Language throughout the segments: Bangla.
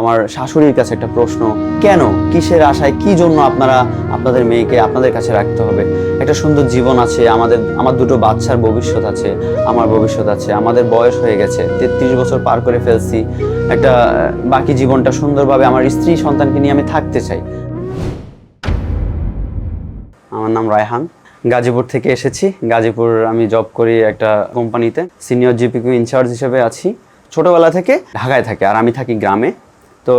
আমার শাশুড়ির কাছে একটা প্রশ্ন, কেন, কিসের আশায়, কি জন্য আপনারা আপনাদের মেয়েকে আপনাদের কাছে রাখতে হবে? একটা সুন্দর জীবন আছে, আমাদের, আমার দুটো বাচ্চার ভবিষ্যৎ আছে, আমার ভবিষ্যৎ আছে, আমাদের বয়স হয়ে গেছে, তেত্রিশ বছর পার করে ফেলছি, একটা বাকি জীবনটা সুন্দরভাবে আমার স্ত্রী সন্তানকে নিয়ে আমি থাকতে চাই। আমার নাম রায়হান, গাজীপুর থেকে এসেছি, গাজীপুর আমি জব করি একটা কোম্পানিতে সিনিয়র জিপিকিউ ইনচার্জ হিসেবে আছি, ছোটবেলা থেকে ঢাকায় থাকে, আর আমি থাকি গ্রামে। তো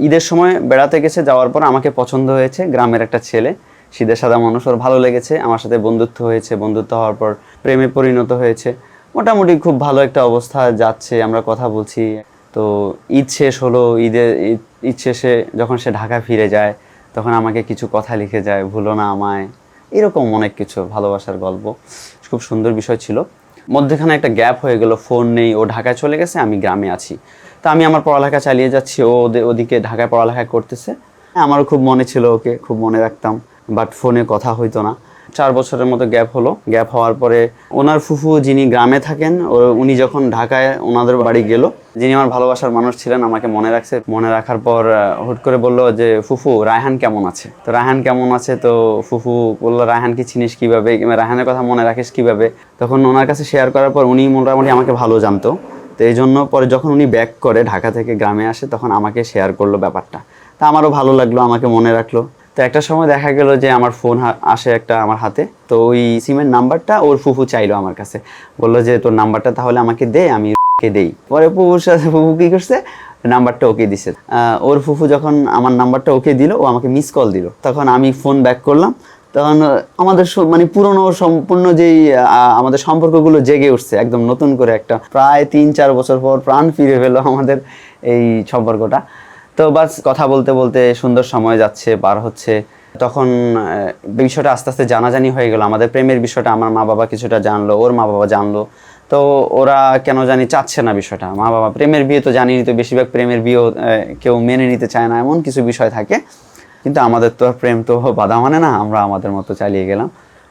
ঈদের সময় বেড়াতে গেছে, যাওয়ার পর আমাকে পছন্দ হয়েছে গ্রামের একটা ছেলে। সিধে সাদা মানুষ, ওর ভালো লেগেছে, আমার সাথে বন্ধুত্ব হয়েছে, বন্ধুত্ব হওয়ার পর প্রেমে পরিণত হয়েছে। মোটামুটি খুব ভালো একটা অবস্থা যাচ্ছে, আমরা কথা বলছি। তো, ঈদ শেষ হলো ঈদ ঈদ শেষে যখন সে ঢাকা ফিরে যায়, তখন আমাকে কিছু কথা লিখে যায়, ভুলো না আমায়। এরকম অনেক কিছু, ভালোবাসার গল্প। খুব সুন্দর বিষয় ছিল। মধ্যেখানে একটা গ্যাপ হয়ে গেল, ফোন নেই, ও ঢাকায় চলে গেছে, আমি গ্রামে আছি। তা আমি আমার পড়ালেখা চালিয়ে যাচ্ছি ও ওদিকে ঢাকায় পড়ালেখা করতেছে। হ্যাঁ, আমারও খুব মনে ছিল ওকে খুব মনে রাখতাম বাট ফোনে কথা হইতো না। চার বছরের মতো গ্যাপ হলো। গ্যাপ হওয়ার পরে ওনার ফুফু যিনি গ্রামে থাকেন ও- উনি যখন ঢাকায় ওনাদের বাড়ি গেল যিনি আমার ভালোবাসার মানুষ ছিলেন আমাকে মনে রাখছে। মনে রাখার পর হুট করে বলল যে ফুফু রায়হান কেমন আছে? তো রায়হান কেমন আছে? তো ফুফু বলল রায়হান কি চিনিস কীভাবে? রায়হানের কথা মনে রাখিস কীভাবে? তখন ওনার কাছে শেয়ার করার পর উনি মোটামুটি আমাকে ভালো জানতো। তো এই জন্য পরে যখন উনি ব্যাক করে ঢাকা থেকে গ্রামে আসে, তখন আমাকে শেয়ার করল ব্যাপারটা। তা আমারও ভালো লাগল, আমাকে মনে রাখল। তো একটা সময় দেখা গেল যে আমার ফোন আসে একটা আমার হাতে, তো ওই সিমের নাম্বারটা ওর ফুফু চাইলো আমার কাছে। বলল যে, তোর নাম্বারটা তাহলে আমাকে দে, আমি কে দেই। পরে ফুফুর সাথে, ফুফু কি করছে? নাম্বারটা ওকে দিছে। ওর ফুফু যখন আমার নাম্বারটা ওকে দিল, ও আমাকে মিস কল দিল। তখন আমি ফোন ব্যাক করলাম। তখন আমাদের মানে পুরনো সম্পূর্ণ যেই আমাদের সম্পর্কগুলো জেগে উঠছে একদম নতুন করে একটা প্রায় তিন চার বছর পর প্রাণ ফিরে পেল আমাদের এই সম্পর্কটা। তো বাস কথা বলতে বলতে সুন্দর সময় যাচ্ছে পার হচ্ছে। তখন বিষয়টা আস্তে আস্তে জানাজানি হয়ে গেল। আমাদের প্রেমের বিষয়টা আমার মা বাবা কিছুটা জানলো ওর মা বাবা জানলো। তো ওরা কেন জানি চাচ্ছে না বিষয়টা। মা বাবা প্রেমের বিয়ে তো জানিনি তো বেশিরভাগ প্রেমের আহ, কেউ মেনে নিতে চায় না এমন কিছু বিষয় থাকে। কিন্তু আমাদের তো আর প্রেম তো বাধা মানে না, আমরা আমাদের মতো চালিয়ে গেলাম।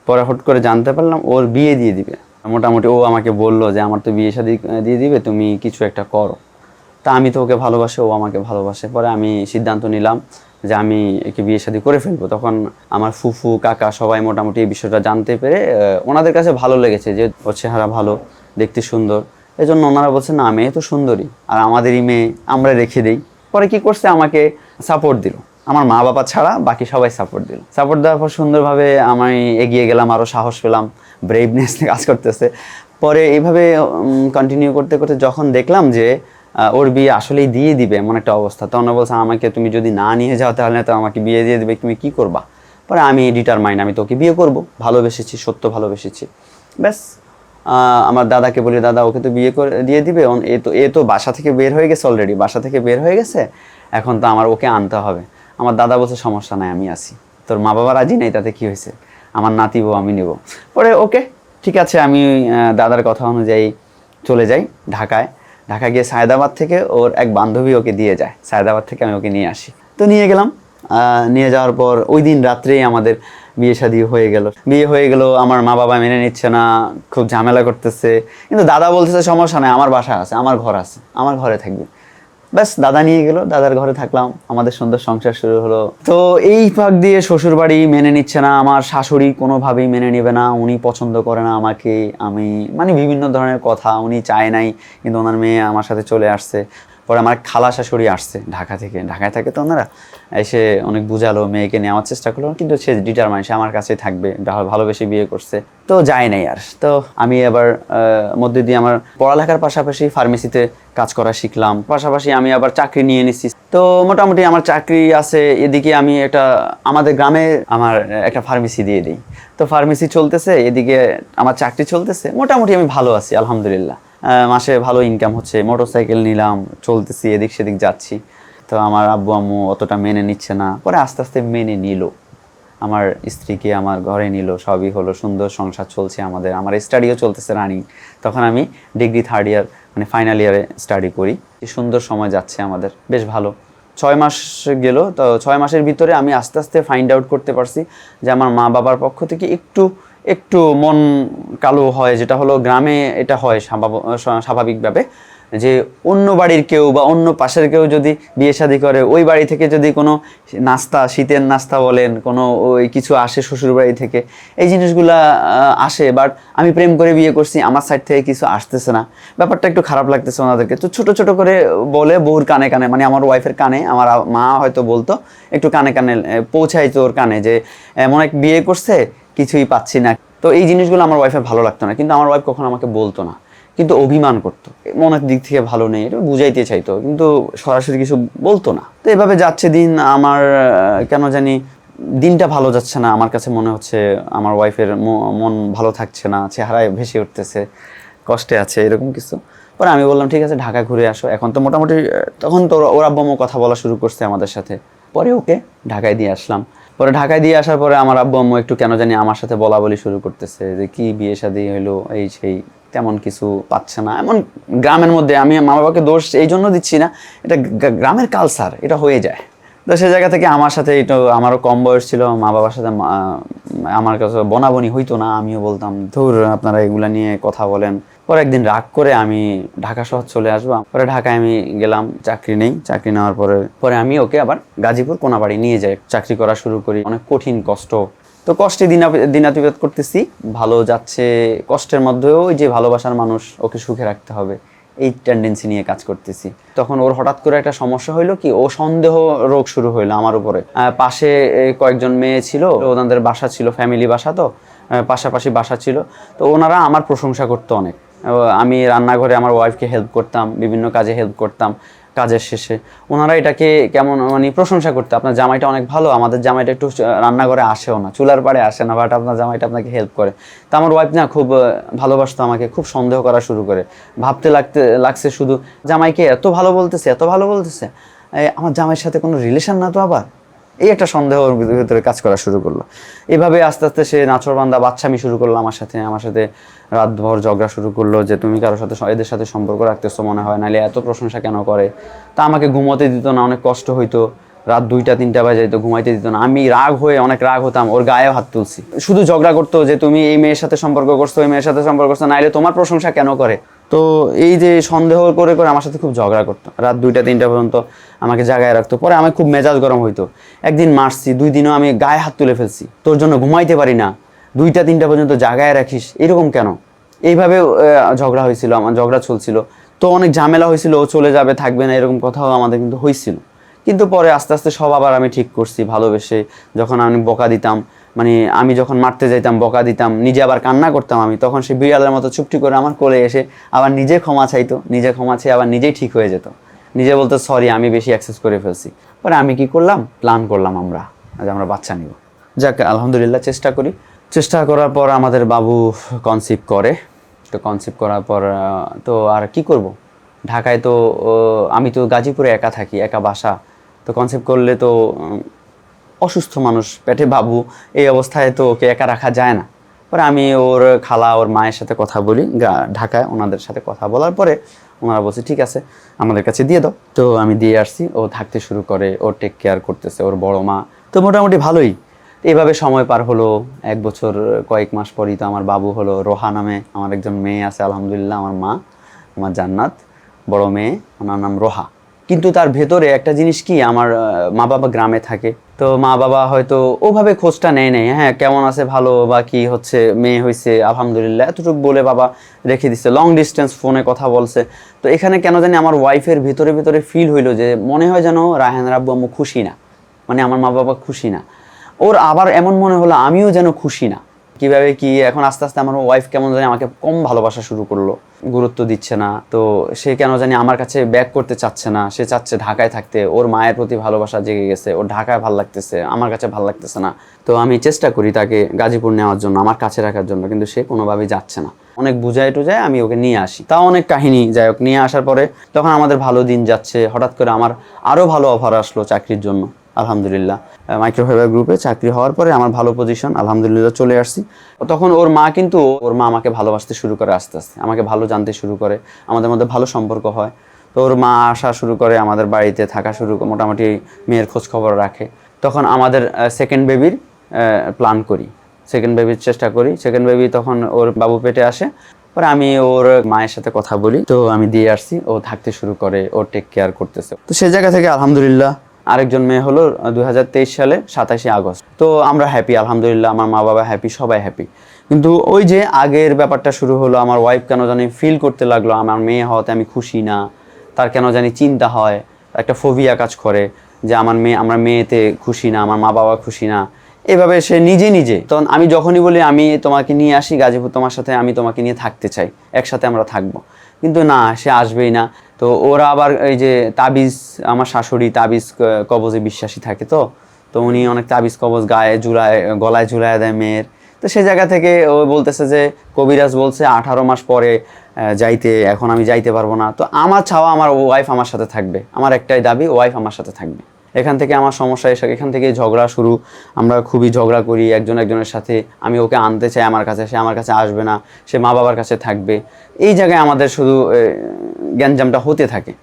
পরে হুট করে জানতে পারলাম ওর বিয়ে দিয়ে দিবে। মোটামুটি ও আমাকে বলল যে, আমার তো বিয়ে শাদী দিয়ে দিবে, তুমি কিছু একটা করো। তা আমি তো ওকে ভালোবাসে, ও আমাকে ভালোবাসে। পরে আমি সিদ্ধান্ত নিলাম যে, আমি একে বিয়ে শাদী করে ফেলব। তখন আমার ফুফু, কাকা সবাই মোটামুটি এই বিষয়টা জানতে পেরে ওনাদের কাছে ভালো লেগেছে যে, ওর চেহারা ভালো, দেখতে সুন্দর। এই জন্য ওনারা বলছে, না, মেয়ে তো সুন্দরী। আর আমাদেরই মেয়ে, আমরা রেখে দিই। পরে কি করছে, আমাকে সাপোর্ট দিল। আমার মা বাবা ছাড়া বাকি সবাই সাপোর্ট দিল। সাপোর্ট দেওয়ার পর সুন্দরভাবে আমি এগিয়ে গেলাম আরও সাহস পেলাম ব্রেভনেস নিয়ে কাজ করতেছে। পরে এইভাবে কন্টিনিউ করতে করতে যখন দেখলাম যে ওর বিয়ে আসলেই দিয়ে দিবে এমন একটা অবস্থা, তখন বলছে, আমাকে তুমি যদি না নিয়ে যাও তাহলে তো আমাকে বিয়ে দিয়ে দেবে, তুমি কি করবা? পরে আমি ডিটারমাইন আমি তোকে বিয়ে করব, ভালোবেসেছি, সত্য ভালোবেসেছি। ব্যাস আমার দাদাকে বলি, দাদা, ওকে তো বিয়ে করে, দিয়ে দিবে, এ তো এ তো বাসা থেকে বের হয়ে গেছে অলরেডি বাসা থেকে বের হয়ে গেছে, এখন তো আমার ওকে আনতে হবে। আমার দাদা বলছে, সমস্যা নাই, আমি আসি তোর মা বাবা রাজি নেই? তাতে কি হয়েছে? আমার নাতিবো আমি নেব। পরে, ওকে, ঠিক আছে, আমি দাদার কথা অনুযায়ী চলে যাই ঢাকায়। ঢাকা গিয়ে সায়দাবাদ থেকে ওর এক বান্ধবী ওকে দিয়ে যায়। সায়দাবাদ থেকে আমি ওকে নিয়ে আসি। তো নিয়ে গেলাম। নিয়ে যাওয়ার পর ওই দিন রাত্রেই আমাদের বিয়ে শাদী হয়ে গেল। বিয়ে হয়ে গেল, আমার মা বাবা মেনে নিচ্ছে না, খুব ঝামেলা করতেছে। কিন্তু দাদা বলতেছে, সমস্যা নাই, আমার বাসা আছে, আমার ঘর আছে, আমার ঘরে থাকবে। ব্যাস, দাদা নিয়ে গেল, দাদার ঘরে থাকলাম, আমাদের সুন্দর সংসার শুরু হলো। তো এই ফাঁক দিয়ে শ্বশুর বাড়ি মেনে নিচ্ছে না, আমার শাশুড়ি কোনোভাবেই মেনে নেবে না, উনি পছন্দ করে না আমাকে, আমি মানে বিভিন্ন ধরনের কথা, উনি চায় নাই, কিন্তু ওনার মেয়ে আমার সাথে চলে আসছে। পরে আমার খালা শাশুড়ি আসছে ঢাকা থেকে। ঢাকায় থাকে তো ওনারা। এসে অনেক বুঝালো, মেয়েকে নেওয়ার চেষ্টা করল, কিন্তু সে ডিটারমাইন সে আমার কাছেই থাকবে ভালোবেসে বিয়ে করছে। তো যায় নাই আর। তো আমি আবার মধ্যে দিয়ে আমার পড়ালেখার পাশাপাশি ফার্মেসিতে কাজ করা শিখলাম। পাশাপাশি আমি আবার চাকরি নিয়ে নিচ্ছি তো মোটামুটি আমার চাকরি আছে, এদিকে আমি একটা, আমাদের গ্রামে আমার একটা ফার্মেসি দিয়ে দিই। তো ফার্মেসি চলতেছে, এদিকে আমার চাকরি চলতেছে। মোটামুটি আমি ভালো আছি, আলহামদুলিল্লাহ। মাসে ভালো ইনকাম হচ্ছে মোটরসাইকেল নিলাম, চলতেছি, এদিক সেদিক যাচ্ছি। তো আমার আব্বু আম্মু অতটা মেনে নিচ্ছে না, পরে আস্তে আস্তে মেনে নিল। আমার স্ত্রীকে আমার ঘরে নিল, সবই হলো, সুন্দর সংসার চলছে আমাদের। আমার স্টাডিও চলতেছে রানিং তখন আমি ডিগ্রি থার্ড ইয়ার মানে ফাইনাল ইয়ারে স্টাডি করি। সুন্দর সময় যাচ্ছে আমাদের, বেশ ভালো। ছয় মাস গেল, তো ছয় মাসের ভিতরে আমি আস্তে আস্তে ফাইন্ড আউট করতে পারছি যে আমার মা বাবার পক্ষ থেকে একটু একটু মন কালো হয় যেটা হলো গ্রামে এটা হয় স্বাভাবিকভাবে যে অন্য বাড়ির কেউ বা অন্য পাশের কেউ যদি বিয়ে শাদী করে ওই বাড়ি থেকে যদি কোনো নাস্তা শীতের নাস্তা বলেন কোনো ওই কিছু আসে শ্বশুর বাড়ি থেকে এই জিনিসগুলা আসে বাট আমি প্রেম করে বিয়ে করছি আমার সাইড থেকে কিছু আসতেছে না। ব্যাপারটা একটু খারাপ লাগতেছে ওনাদেরকে। তো ছোট ছোট করে বলে বউর কানে কানে মানে আমার ওয়াইফের কানে আমার মা হয়তো বলতো একটু কানে কানে আহ, পৌঁছাইতো ওর কানে যে এমন এক বিয়ে করছে কিছুই পাচ্ছি না। তো এই জিনিসগুলো আমার ওয়াইফের ভালো লাগতো না, কিন্তু আমার ওয়াইফ কখনো আমাকে বলতো না, কিন্তু অভিমান করতো। মনের দিক থেকে ভালো নেই, এটা বুঝাইতে চাইতো, কিন্তু সরাসরি কিছু বলতো না। তো এভাবে যাচ্ছে দিন, আমার কেন জানি দিনটা ভালো যাচ্ছে না, আমার কাছে মনে হচ্ছে আমার ওয়াইফের মন ভালো থাকছে না, চেহারায় ভেসে উঠতেছে, কষ্টে আছে, এরকম কিছু। পরে আমি বললাম, ঠিক আছে, ঢাকা ঘুরে আসো। এখন তো মোটামুটি তখন তো ওর আম্মু কথা বলা শুরু করছে আমাদের সাথে। পরে ওকে ঢাকায় দিয়ে আসলাম। পরে ঢাকায় দিয়ে আসার পরে আমার আব্বু আম্মু একটু কেন জানি আমার সাথে বলা বলি শুরু করতেছে যে, কি বিয়ে শাদী হলো এই সেই তেমন কিছু পাচ্ছে না। এমন গ্রামের মধ্যে আমি মা বাবাকে দোষ এই জন্য দিচ্ছি না, এটা গ্রামের কালচার এটা হয়ে যায়। তো সে জায়গা থেকে আমার সাথে এটা আমারও কম বয়স ছিল মা বাবার সাথে আমার কাছে বনাবনি হইতো না, আমিও বলতাম, ধুর, আপনারা এগুলা নিয়ে কথা বলেন। পরে একদিন রাগ করে আমি ঢাকা শহর চলে আসব। পরে ঢাকায় আমি গেলাম, চাকরি নেই। চাকরি নেওয়ার পরে পরে আমি ওকে আবার গাজীপুর কোনাবাড়ি নিয়ে যাই। চাকরি করা শুরু করি। অনেক কঠিন কষ্ট। তো কষ্টে দিনা দিনাতিপাত করতেছি। ভালো যাচ্ছে। কষ্টের মধ্যেও ওই যে ভালোবাসার মানুষ, ওকে সুখে রাখতে হবে। এই টেন্ডেন্সি নিয়ে কাজ করতেছি। তখন ওর হঠাৎ করে একটা সমস্যা হইল কি, ও সন্দেহ রোগ শুরু হইল আমার উপরে। পাশে কয়েকজন মেয়ে ছিল। ওনাদের বাসা ছিল ফ্যামিলি বাসা তো। পাশাপাশি বাসা ছিল। তো ওনারা আমার প্রশংসা করতো অনেক। আমি রান্নাঘরে আমার ওয়াইফকে হেল্প করতাম, বিভিন্ন কাজে হেল্প করতাম, কাজের শেষে। ওনারা এটাকে কেমন মানে প্রশংসা করতে, আপনার জামাইটা অনেক ভালো, আমাদের জামাইটা একটু রান্নাঘরে আসেও না, চুলার পাড়ে আসে না বাট আপনার জামাইটা আপনাকে হেল্প করে। তো আমার ওয়াইফ না খুব ভালোবাসতো আমাকে, খুব সন্দেহ করা শুরু করে। ভাবতে লাগতে, লাগছে শুধু, জামাইকে এত ভালো বলতেছে, এত ভালো বলতেছে আমার জামাইয়ের সাথে কোনো রিলেশন না তো আবার? এই একটা সন্দেহ ভিতরে কাজ করা শুরু করল। এভাবে আস্তে আস্তে সে নাচরবান্ধা বাচ্চামি শুরু করল আমার সাথে আমার সাথে রাতভর ঝগড়া শুরু করল যে, তুমি কারোর সাথে এদের সাথে সম্পর্ক রাখতেছো মনে হয়, নাহলে এত প্রশংসা কেন করে? তা আমাকে ঘুমোতে দিত না, অনেক কষ্ট হইতো। রাত দুইটা, তিনটা বাজে তো ঘুমাইতে দিত না। আমি রাগ হয়ে অনেক রাগ হতাম, ওর গায়েও হাত তুলছি। শুধু ঝগড়া করতো যে, তুমি এই মেয়ের সাথে সম্পর্ক করছ, এই মেয়ের সাথে সম্পর্ক করছ, নাইলে তোমার প্রশংসা কেন করে? তো এই যে সন্দেহ করে করে আমার সাথে খুব ঝগড়া করতো। রাত দুইটা, তিনটা পর্যন্ত আমাকে জাগায় রাখতো। পরে আমার খুব মেজাজ গরম হইতো। একদিন মারছি, দুই দিনও আমি গায়ে হাত তুলে ফেলছি। তোর জন্য ঘুমাইতে পারি না। দুইটা, তিনটা পর্যন্ত জাগায় রাখিস, এরকম কেন? এইভাবে ঝগড়া হয়েছিল, আমার ঝগড়া চলছিল। তো অনেক ঝামেলা হয়েছিল, ও চলে যাবে, থাকবে না, এরকম কথাও আমাদের কিন্তু হয়েছিল। কিন্তু পরে আস্তে আস্তে সব আবার আমি ঠিক করছি, ভালোবেসে যখন আমি বকা দিতাম মানে আমি যখন মারতে যাইতাম, বকা দিতাম, নিজে আবার কান্না করতাম আমি, তখন সে বিড়ালের মতো চুপটি করে আমার কোলে এসে আবার নিজে ক্ষমা চাইতো, নিজে ক্ষমা চেয়ে আবার নিজেই ঠিক হয়ে যেত। নিজে বলতো সরি আমি বেশি অ্যাক্সেস করে ফেলছি। পরে আমি কি করলাম? প্ল্যান করলাম আমরা যে আমরা বাচ্চা নিব। যাক, আলহামদুলিল্লাহ চেষ্টা করি। চেষ্টা করার পর আমাদের বাবু কনসিভ করে। তো কনসিভ করার পর তো আর কি করব? ঢাকায় তো আমি তো গাজীপুরে একা থাকি, একা বাসা। তো কনসেপ্ট করলে তো অসুস্থ মানুষ, পেটে বাবু, এই অবস্থায় তো ওকে একা রাখা যায় না। পরে আমি ওর খালা, ওর মায়ের সাথে কথা বলি ঢাকায় ওনাদের সাথে কথা বলার পরে ওনারা বলছে, ঠিক আছে, আমাদের কাছে দিয়ে দাও। তো আমি দিয়ে আসছি, ও থাকতে শুরু করে ও টেক কেয়ার করতেছে, ওর বড় মা। তো মোটামুটি ভালোই। এইভাবে সময় পার হলো, এক বছর, কয়েক মাস পরই তো আমার বাবু হলো রোহা নামে আমার একজন মেয়ে আছে, আলহামদুলিল্লাহ, আমার মা, আমার জান্নাত, বড় মেয়ে, ওনার নাম রোহা। কিন্তু তার ভেতরে একটা জিনিস কি, আমার মা বাবা গ্রামে থাকে। তো মা বাবা হয়তো ওভাবে খোঁজটা নেয় নেই হ্যাঁ কেমন আছে, ভালো বা কি হচ্ছে, মেয়ে হয়েছে আলহামদুলিল্লাহ, এতটুকু বলে বাবা রেখে দিচ্ছে লং ডিস্টেন্স ফোনে কথা বলছে। তো এখানে কেন জানি আমার ওয়াইফের ভিতরে ভিতরে ফিল হইল যে মনে হয় যেন রায়হান রাব্বু আম্মু খুশি না। মানে আমার মা বাবা খুশি না। ওর আবার এমন মনে হলো, আমিও যেন খুশি না। কীভাবে কি, এখন আস্তে আস্তে আমার ওয়াইফ কেমন জানি আমাকে কম ভালোবাসা শুরু করল। গুরুত্ব দিচ্ছে না। তো সে কেন জানি আমার কাছে ব্যাক করতে চাচ্ছে না। সে চাচ্ছে ঢাকায় থাকতে। ওর মায়ের প্রতি ভালোবাসা জেগে গেছে। ওর ঢাকায় ভালো লাগতেছে। আমার কাছে ভালো লাগতেছে না। তো আমি চেষ্টা করি তাকে গাজীপুর নেওয়ার জন্য, আমার কাছে রাখার জন্য। কিন্তু সে কোনোভাবেই যাচ্ছে না। অনেক বুঝায় টুজায় আমি ওকে নিয়ে আসি। তাও অনেক কাহিনী। যাই হোক, নিয়ে আসার পরে তখন আমাদের ভালো দিন যাচ্ছে। হঠাৎ করে আমার আরও ভালো অফার আসলো চাকরির জন্য। আলহামদুলিল্লাহ। মাইক্রোফাইবার গ্রুপে চাকরি হওয়ার পরে আমার ভালো পজিশন আলহামদুলিল্লাহ চলে আসছি। তখন ওর মা কিন্তু, ওর মা আমাকে ভালোবাসতে শুরু করে আস্তে আস্তে, আমাকে ভালো জানতে শুরু করে, আমাদের মধ্যে ভালো সম্পর্ক হয়। তো ওর মা আসা শুরু করে, আমাদের বাড়িতে থাকা শুরু মোটামুটি মেয়ের খোঁজ খবর রাখে। তখন আমাদের সেকেন্ড বেবির প্ল্যান করি। সেকেন্ড বেবির চেষ্টা করি। সেকেন্ড বেবি তখন ওর বাবু পেটে আসে। পরে আমি ওর মায়ের সাথে কথা বলি। তো আমি দিয়ে আসছি, ও থাকতে শুরু করে, ও টেক কেয়ার করতেছে। তো সে জায়গা থেকে আলহামদুলিল্লাহ আরেকজন মেয়ে হলো দু হাজার তেইশ সালে সাতাশে আগস্ট। তো আমরা হ্যাপি আলহামদুলিল্লাহ, আমার মা বাবা হ্যাপি সবাই হ্যাপি কিন্তু ওই যে আগের ব্যাপারটা শুরু হলো, আমার ওয়াইফ কেন জানি ফিল করতে লাগল, আমার মেয়ে হওয়াতে আমি খুশি না, তার কেন জানি চিন্তা হয়, একটা ফোবিয়া কাজ করে যে আমার মেয়ে, আমার মেয়েতে খুশি না, আমার মা বাবা খুশি না। এভাবে সে নিজে নিজে, তখন আমি যখনই বলি, আমি তোমাকে নিয়ে আসি গাজীপুর তোমার সাথে, আমি তোমাকে নিয়ে থাকতে চাই, একসাথে আমরা থাকব। কিন্তু না, সে আসবেই না। তো ওরা আবার এই যে তাবিজ, আমার শাশুড়ি তাবিজ কবজে বিশ্বাসী থাকে তো? তো উনি অনেক তাবিজ কবজ গায়ে ঝুলায়, গলায় ঝুলায় দেয় মেয়ের। তো সে জায়গা থেকে ও বলতেছে যে, কবিরাজ বলছে আঠারো মাস পরে যাইতে, এখন আমি যাইতে পারব না। তো আমার ছাওয়া আমার ওয়াইফ আমার সাথে থাকবে। আমার একটাই দাবি ওয়াইফ আমার সাথে থাকবে। এখান থেকে আমার সমস্যা এসে এখান থেকে ঝগড়া শুরু। আমরা খুবই ঝগড়া করি, একজন একজনের সাথে। আমি ওকে আনতে চাই আমার কাছে, সে আমার কাছে আসবে না, সে মা বাবার কাছে থাকবে। এই জায়গায় আমাদের শুধু গ্যাঞ্জামটা হতে থাকে।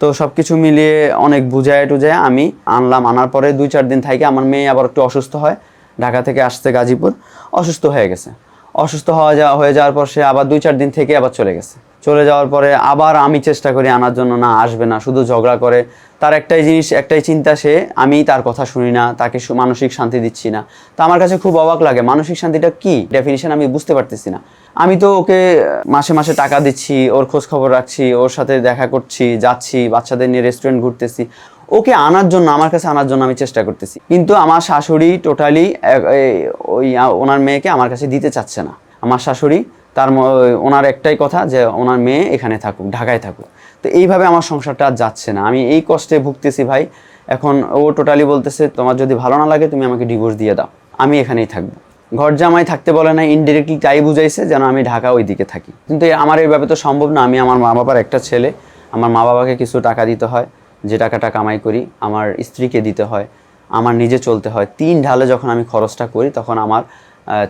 তো সব কিছু মিলিয়ে অনেক বুঝায় টুজায় আমি আনলাম। আনার পরে দুই চার দিন থেকে আমার মেয়ে আবার একটু অসুস্থ হয়। ঢাকা থেকে আসতে গাজীপুর। অসুস্থ হয়ে গেছে। অসুস্থ হওয়া যা, হয়ে যাওয়ার পর সে আবার দুই চার দিন থেকে আবার চলে গেছে। চলে যাওয়ার পরে আবার আমি চেষ্টা করি আনার জন্য, না, আসবে না, শুধু ঝগড়া করে। তার একটাই জিনিস, একটাই চিন্তা সে, আমি তার কথা শুনি না, তাকে মানসিক শান্তি দিচ্ছি না। তা আমার কাছে খুব অবাক লাগে, মানসিক শান্তিটা কি? ডেফিনিশন আমি বুঝতে পারতেছি না। আমি তো ওকে মাসে মাসে টাকা দিচ্ছি, ওর খোঁজ খবর রাখছি, ওর সাথে দেখা করছি, যাচ্ছি, বাচ্চাদের নিয়ে রেস্টুরেন্ট ঘুরতেছি। ওকে আনার জন্য, আমার কাছে আনার জন্য আমি চেষ্টা করতেছি। কিন্তু আমার শাশুড়ি টোটালি ওই ওনার মেয়েকে আমার কাছে দিতে চাচ্ছে না। আমার শাশুড়ি তার ওনার একটাই কথা যে ওনার মেয়ে এখানে থাকুক, ঢাকায় থাকুক। তো এইভাবে আমার সংসারটা আর যাচ্ছে না। আমি এই কষ্টে ভুগতেছি ভাই। এখন ও টোটালি বলতেছে, তোমার যদি ভালো না লাগে, তুমি আমাকে ডিভোর্স দিয়ে দাও। আমি এখানেই থাকব। ঘর জামাই থাকতে বলে না ইনডিরেক্টলি তাই বুঝাইছে যেন আমি ঢাকা ওই দিকে থাকি। কিন্তু আমার এইভাবে তো সম্ভব না। আমি আমার মা বাবার একটা ছেলে। আমার মা বাবাকে কিছু টাকা দিতে হয়। যে টাকাটা কামাই করি, আমার স্ত্রীকে দিতে হয়। আমার নিজে চলতে হয়। তিন ঢালে যখন আমি খরচটা করি, তখন আমার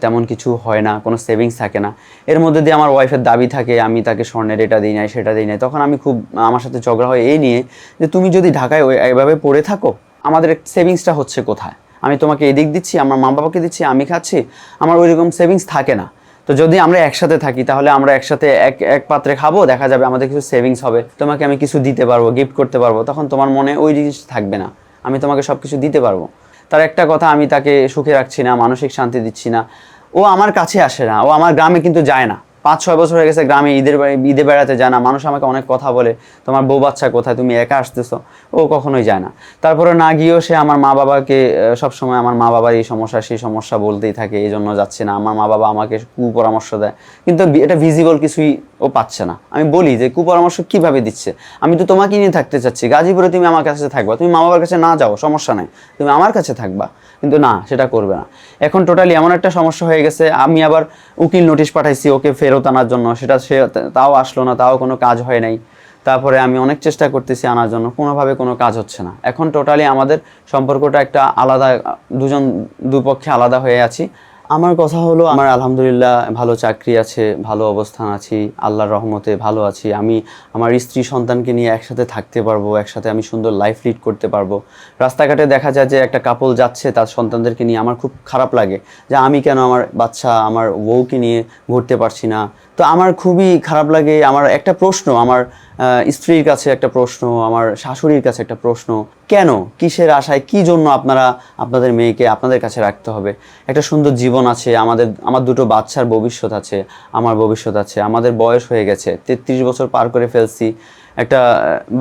তেমন কিছু হয় না, কোনো সেভিংস থাকে না। এর মধ্যে দিয়ে আমার ওয়াইফের দাবি থাকে, আমি তাকে স্বর্ণের এটা দিই নাই, সেটা দিই নাই। তখন আমি খুব, আমার সাথে ঝগড়া হয় এই নিয়ে যে তুমি যদি ঢাকায় এভাবে পড়ে থাকো, আমাদের সেভিংসটা হচ্ছে কোথায়? আমি তোমাকে এদিক দিচ্ছি, আমার মা বাবাকে দিচ্ছি, আমি খাচ্ছি, আমার ওই রকম সেভিংস থাকে না। তো যদি আমরা একসাথে থাকি, তাহলে আমরা একসাথে এক এক পাত্রে খাব, দেখা যাবে আমাদের কিছু সেভিংস হবে। তোমাকে আমি কিছু দিতে পারব গিফট করতে পারব, তখন তোমার মনে ওই জিনিস থাকবে না। আমি তোমাকে সব কিছু দিতে পারব। তার একটা কথা আমি তাকে সুখে রাখছি না, মানসিক শান্তি দিচ্ছি না। ও আমার কাছে আসে না, ও আমার গ্রামে কিন্তু যায় না। পাঁচ, ছয় বছর হয়ে গেছে গ্রামে, ঈদের বাড়ি- ঈদে বেড়াতে যায় না। মানুষ আমাকে অনেক কথা বলে, তোমার বউ বাচ্চা কোথায়? তুমি একা আসতেছো? ও কখনোই যায় না। তারপরে না গিয়েও সে আমার মা বাবাকে সবসময় আমার মা বাবার এই সমস্যা, সেই সমস্যা বলতেই থাকে এই জন্য যাচ্ছে না। আমার মা বাবা আমাকে কুপরামর্শ দেয়। কিন্তু এটা ভিজিবল কিছুই ও পাচ্ছে না। আমি বলি যে কুপরামর্শ কীভাবে দিচ্ছে? আমি তো তোমাকে নিয়ে থাকতে চাচ্ছি। গাজীপুরে তুমি আমার কাছে থাকবা। তুমি মা বাবার কাছে না যাও, সমস্যা নাই। তুমি আমার কাছে থাকবা। কিন্তু না, সেটা করবে না। এখন টোটালি এমন একটা সমস্যা হয়ে গেছে, আমি আবার উকিল নোটিশ পাঠাইছি ওকে ফেরত আনার জন্য। সেটা সে তাও আসলো না, তাও কোনো কাজ হয় নাই। তারপরে আমি অনেক চেষ্টা করতেছি আনার জন্য, কোনোভাবে কোনো কাজ হচ্ছে না। এখন টোটালি আমাদের সম্পর্কটা একটা আলাদা, দুজন দুপক্ষে আলাদা হয়ে আছি। আমার কথা হলো, আমার আলহামদুলিল্লাহ ভালো চাকরি আছে, ভালো অবস্থান আছি, আল্লাহর রহমতে ভালো আছি। আমি আমার স্ত্রী সন্তানকে নিয়ে একসাথে থাকতে পারব, একসাথে আমি সুন্দর লাইফ লিড করতে পারব। রাস্তাঘাটে দেখা যায় যে একটা কাপল যাচ্ছে, তার সন্তানদেরকে নিয়ে আমার খুব খারাপ লাগে যে আমি কেন আমার বাচ্চা, আমার বউকে নিয়ে ঘুরতে পারছি না? তো আমার খুবই খারাপ লাগে, আমার একটা প্রশ্ন, আমার স্ত্রীর কাছে একটা প্রশ্ন, আমার শাশুড়ির কাছে একটা প্রশ্ন, কেন, কিসের আশায়, কি জন্য আপনারা, আপনাদের মেয়েকে আপনাদের কাছে রাখতে হবে? একটা সুন্দর জীবন আছে, আমাদের, আমার দুটো বাচ্চার ভবিষ্যৎ আছে, আমার ভবিষ্যৎ আছে, আমাদের বয়স হয়ে গেছে, তেত্রিশ বছর পার করে ফেলছি একটা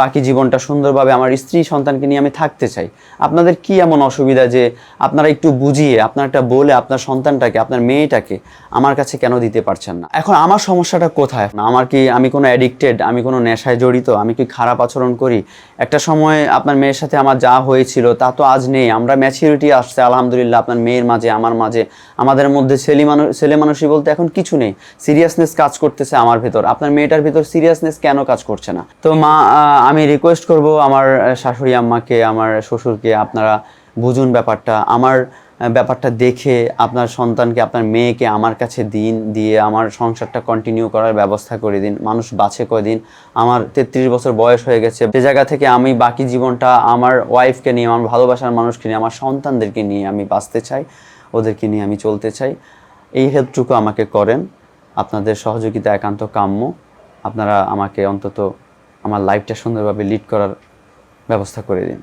বাকি জীবনটা সুন্দরভাবে আমার স্ত্রী সন্তানকে নিয়ে আমি থাকতে চাই। আপনাদের কি এমন অসুবিধা যে আপনারা একটু বুঝিয়ে, আপনার একটা বলে আপনার সন্তানটাকে, আপনার মেয়েটাকে আমার কাছে কেন দিতে পারছেন না? এখন আমার সমস্যাটা কোথায়? আমার কি, আমি কোনো অ্যাডিক্টেড আমি কোনো নেশায় জড়িত, আমি কি খারাপ আচরণ করি? একটা সময় আপনার মেয়ের সাথে আমার যা হয়েছিল, তা তো আজ নেই। আমরা ম্যাচিউরিটি আসছে, আলহামদুলিল্লাহ আপনার মেয়ের মাঝে, আমার মাঝে, আমাদের মধ্যে ছেলে মানুষ, ছেলে মানুষই বলতে এখন কিছু নেই। সিরিয়াসনেস কাজ করতেছে আমার ভেতর। আপনার মেয়েটার ভেতর সিরিয়াসনেস কেন কাজ করছে না? তো মা আমি রিকোয়েস্ট করব আমার শাশুড়ি আম্মাকে, আমার শ্বশুরকে, আপনারা বুঝুন ব্যাপারটা। আমার ব্যাপারটা দেখে আপনার সন্তানকে, আপনার মেয়েকে আমার কাছে দিন, দিয়ে আমার সংসারটা কন্টিনিউ করার ব্যবস্থা করে দিন। মানুষ বাঁচে কয়দিন? আমার তেত্রিশ বছর বয়স হয়ে গেছে। যে জায়গা থেকে আমি বাকি জীবনটা আমার ওয়াইফকে নিয়ে, আমার ভালোবাসার মানুষকে নিয়ে, আমার সন্তানদেরকে নিয়ে আমি বাঁচতে চাই। ওদেরকে নিয়ে আমি চলতে চাই। এই হেল্পটুকু আমাকে করেন। আপনাদের সহযোগিতা একান্ত কাম্য। আপনারা আমাকে অন্তত আমার লাইফটা সুন্দরভাবে লিড করার ব্যবস্থা করে দিন।